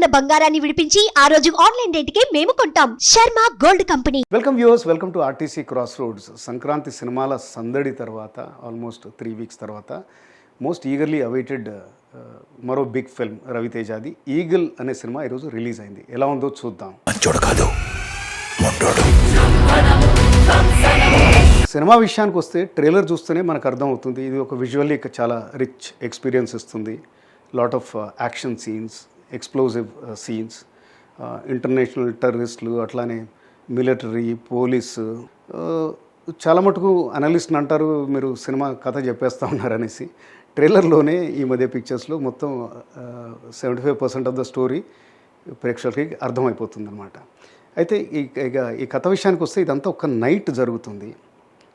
ఉన్న బంగారాన్ని విడిపించి ఆ రోజు ఆన్లైన్ రేటుకే మేము కొంటాం. Sharma gold company. Welcome viewers welcome to RTC cross roads. Sankranti సినిమాల సందడి తర్వాత ఆల్మోస్ట్ త్రీ వీక్స్ తర్వాత మోస్ట్ ఈగర్లీ అవైటెడ్ మరో బిగ్ ఫిల్మ్ రవితేజాది. ఈగల్ అనే సినిమా ఈరోజు రిలీజ్ అయింది. ఎలా ఉందో చూద్దాం. కాదు సినిమా విషయానికి వస్తే ట్రైలర్ చూస్తేనే మనకు అర్థం అవుతుంది ఇది ఒక విజువల్లీ చాలా రిచ్ ఎక్స్పీరియన్స్ ఇస్తుంది. Lot of action scenes explosive scenes international టెర్రరిస్టులు అట్లానే మిలిటరీ పోలీసు uh, చాలా మటుకు అనలిస్ట్ అంటారు మీరు సినిమా కథ చెప్పేస్తా ఉన్నారనేసి. ట్రైలర్లోనే ఈ మధ్య పిక్చర్స్లో మొత్తం seventy five percent of the story ప్రేక్షకులకి అర్థమైపోతుందన్నమాట. అయితే ఈ ఇక ఈ కథ విషయానికి వస్తే ఇదంతా ఒక నైట్ జరుగుతుంది.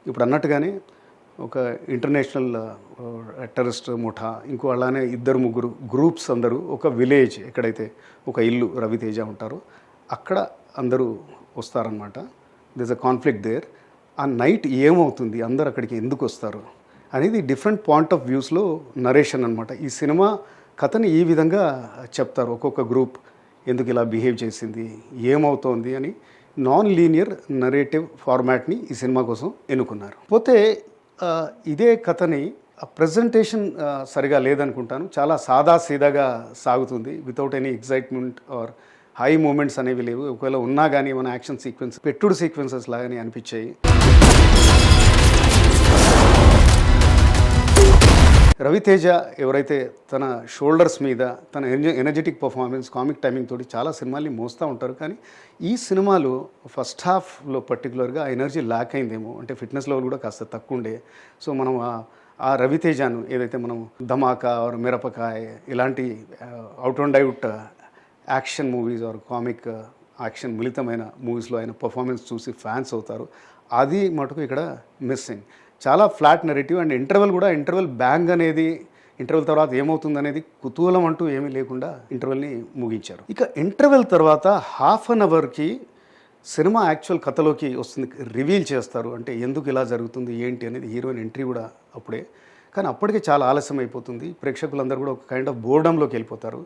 ఇప్పుడు అన్నట్టుగానే ఒక ఇంటర్నేషనల్ టెర్రరిస్ట్ ముఠా ఇంకో అలానే ఇద్దరు ముగ్గురు గ్రూప్స్ అందరూ ఒక విలేజ్ ఎక్కడైతే ఒక ఇల్లు రవితేజ ఉంటారో అక్కడ అందరూ వస్తారనమాట దిస్ అ కాన్ఫ్లిక్ట్ దేర్ ఆ నైట్ ఏమవుతుంది? అందరు అక్కడికి ఎందుకు వస్తారు? అనేది డిఫరెంట్ పాయింట్ ఆఫ్ వ్యూస్లో నరేషన్ అనమాట ఈ సినిమా కథని ఈ విధంగా చెప్తారు. ఒక్కొక్క గ్రూప్ ఎందుకు ఇలా బిహేవ్ చేసింది? ఏమవుతోంది? అని నాన్ లీనియర్ నరేటివ్ ఫార్మాట్ని ఈ సినిమా కోసం ఎన్నుకున్నారు. పోతే ఇదే కథని ప్రజెంటేషన్ సరిగా లేదనుకుంటాను. చాలా సాదా సీదాగా సాగుతుంది. Without any excitement or high moments అనేవి లేవు. ఒకవేళ ఉన్నా కానీ మన యాక్షన్ సీక్వెన్స్ పెట్టుడు సీక్వెన్సెస్ లాగానే అనిపించాయి. రవితేజ ఎవరైతే తన షోల్డర్స్ మీద తన ఎనర్జ- ఎనర్జెటిక్ పర్ఫార్మెన్స్ కామిక్ టైమింగ్ తోటి చాలా సినిమాల్ని మోస్తూ ఉంటారు. కానీ ఈ సినిమాలు ఫస్ట్ హాఫ్లో పర్టికులర్గా ఆ ఎనర్జీ ల్యాక్ అయిందేమో. అంటే ఫిట్నెస్ లెవెల్ కూడా కాస్త తక్కువ ఉండే సో మనం ఆ- ఆ రవితేజను ఏదైతే మనం ధమాకా ఆర్ మిరపకాయ ఇలాంటి out and out action movies or comic action మిళితమైన మూవీస్లో ఆయన పర్ఫార్మెన్స్ చూసి ఫ్యాన్స్ అవుతారు. అది మటుకు ఇక్కడ మిస్సింగ్. చాలా ఫ్లాట్ నెరేటివ్ అండ్ ఇంటర్వెల్ కూడా ఇంటర్వెల్ బ్యాంగ్ అనేది ఇంటర్వెల్ తర్వాత ఏమవుతుంది అనేది కుతూహలం అంటూ ఏమీ లేకుండా ఇంటర్వెల్ని ముగించారు. ఇక ఇంటర్వెల్ తర్వాత హాఫ్ అన్ అవర్కి సినిమా యాక్చువల్ కథలోకి వస్తుంది రివీల్ చేస్తారు. అంటే ఎందుకు ఇలా జరుగుతుంది ఏంటి అనేది హీరోయిన్ ఎంట్రీ కూడా అప్పుడే. కానీ అప్పటికే చాలా ఆలస్యం అయిపోతుంది. ప్రేక్షకులందరూ కూడా ఒక కైండ్ ఆఫ్ బోర్డంలోకి వెళ్ళిపోతారు.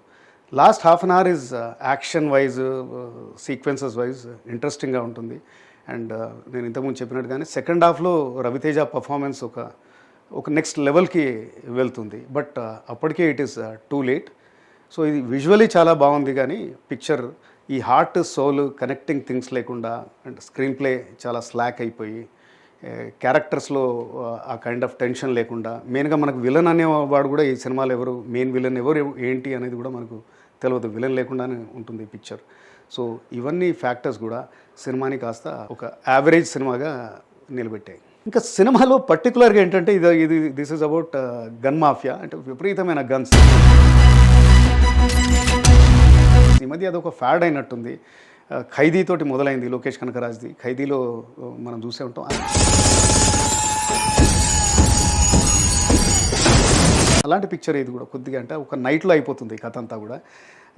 Last half an hour is action wise sequences wise ఇంట్రెస్టింగ్గా ఉంటుంది. అండ్ uh, నేను ఇంతకుముందు చెప్పినట్టుగానే సెకండ్ హాఫ్లో రవితేజ పర్ఫార్మెన్స్ ఒక ఒక నెక్స్ట్ లెవెల్కి వెళ్తుంది. బట్ uh, అప్పటికే it is too late so ఇది విజువలీ చాలా బాగుంది కానీ పిక్చర్ ఈ హార్ట్ సోల్ కనెక్టింగ్ థింగ్స్ లేకుండా అండ్ స్క్రీన్ ప్లే చాలా స్లాక్ అయిపోయి క్యారెక్టర్స్లో uh, ఆ కైండ్ ఆఫ్ టెన్షన్ లేకుండా మెయిన్గా మనకు విలన్ అనేవాడు కూడా ఈ సినిమాలో ఎవరు మెయిన్ విలన్ ఎవరు ఏంటి అనేది కూడా మనకు తెలియదు విలన్ లేకుండానే ఉంటుంది ఈ పిక్చర్ సో ఇవన్నీ ఫ్యాక్టర్స్ కూడా సినిమాని కాస్త ఒక యావరేజ్ సినిమాగా నిలబెట్టాయి. ఇంకా సినిమాలో పర్టికులర్గా ఏంటంటే ఇది ఇది this is about gun mafia అంటే విపరీతమైన గన్స్ ఈ మధ్య అదొక ఫ్యాడ్ అయినట్టుంది. Uh, ఖైదీతోటి మొదలైంది లోకేష్ కనకరాజ్ది. ఖైదీలో uh, మనం చూసే ఉంటాం. అలాంటి పిక్చర్ ఇది కూడా కొద్దిగా అంటే ఒక నైట్లో అయిపోతుంది కథ అంతా కూడా.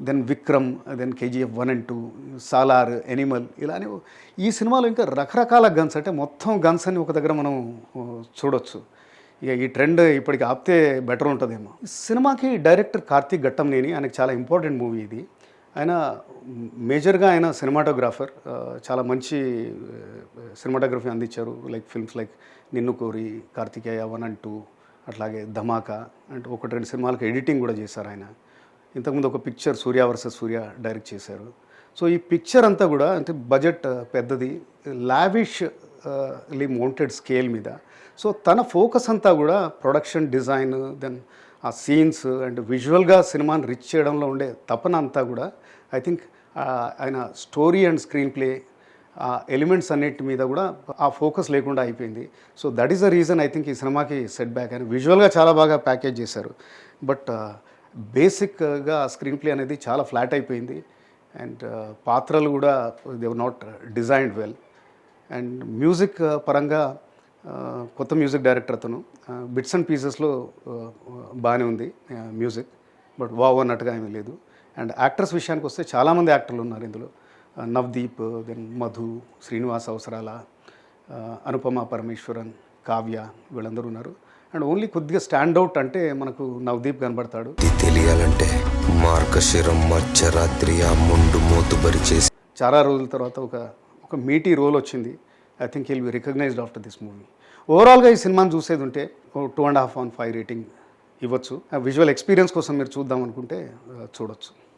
Then Vikram then KGF one and two Salaar Animal ఇలానే ఈ సినిమాలో ఇంకా రకరకాల గన్స్ అంటే మొత్తం గన్స్ అని ఒక దగ్గర మనం చూడొచ్చు. ఇక ఈ ట్రెండ్ ఇప్పటికి ఆపితే బెటర్ ఉంటుందేమో. సినిమాకి డైరెక్టర్ కార్తీక్ ఘట్టంనేని ఆయనకు చాలా ఇంపార్టెంట్ మూవీ ఇది. ఆయన మేజర్గా ఆయన సినిమాటోగ్రాఫర్ చాలా మంచి సినిమాటోగ్రఫీ అందించారు. లైక్ ఫిల్మ్స్ లైక్ నిన్ను కోరి కార్తికేయ వన్ అండ్ టూ అట్లాగే ధమాకా అండ్ ఒకటి రెండు సినిమాలకు ఎడిటింగ్ కూడా చేశారు ఆయన. ఇంతకుముందు ఒక picture Surya versus Surya direct చేశారు. సో ఈ పిక్చర్ అంతా కూడా అంటే బడ్జెట్ uh, పెద్దది లావిష్ లీ మౌంటెడ్ స్కేల్ మీద. సో తన ఫోకస్ అంతా కూడా ప్రొడక్షన్ డిజైన్ దెన్ ఆ సీన్స్ అండ్ విజువల్గా సినిమాని రిచ్ చేయడంలో ఉండే తపన అంతా కూడా ఐ థింక్ ఆయన స్టోరీ అండ్ స్క్రీన్ ప్లే ఆ ఎలిమెంట్స్ అన్నిటి మీద కూడా ఆ ఫోకస్ లేకుండా అయిపోయింది. So that is the reason I think ఈ సినిమాకి సెట్ బ్యాక్ అని విజువల్గా చాలా బాగా ప్యాకేజ్ చేశారు. బట్ బేసిక్గా స్క్రీన్ ప్లే అనేది చాలా ఫ్లాట్ అయిపోయింది. అండ్ uh, పాత్రలు కూడా they've not designed well. And music పరంగా uh, కొత్త మ్యూజిక్ డైరెక్టర్ అతను. బిట్స్ అండ్ పీసెస్లో బాగానే ఉంది uh, మ్యూజిక్. బట్ వావ్ అన్నట్టుగా ఏమీ లేదు. అండ్ యాక్టర్స్ విషయానికి వస్తే చాలామంది యాక్టర్లు ఉన్నారు ఇందులో. నవ్దీప్ నవదీప్ దెన్ మధు శ్రీనివాస్ అవసరాల అనుపమ పరమేశ్వరన్ కావ్య వీళ్ళందరూ ఉన్నారు. అండ్ ఓన్లీ కొద్దిగా స్టాండ్ అవుట్ అంటే మనకు నవదీప్ కనబడతాడు. తెలియాలంటే మార్గశిరం మధ్యరాత్రి ఆ ముండు మూతుబరి చేసి చాలా రోజుల తర్వాత ఒక ఒక మీటీ రోల్ వచ్చింది. I think will be recognized after this movie ఓవరాల్గా ఈ సినిమాని చూసేది ఉంటే two and half on five rating ఇవ్వచ్చు. విజువల్ ఎక్స్పీరియన్స్ కోసం మీరు చూద్దాం అనుకుంటే చూడొచ్చు.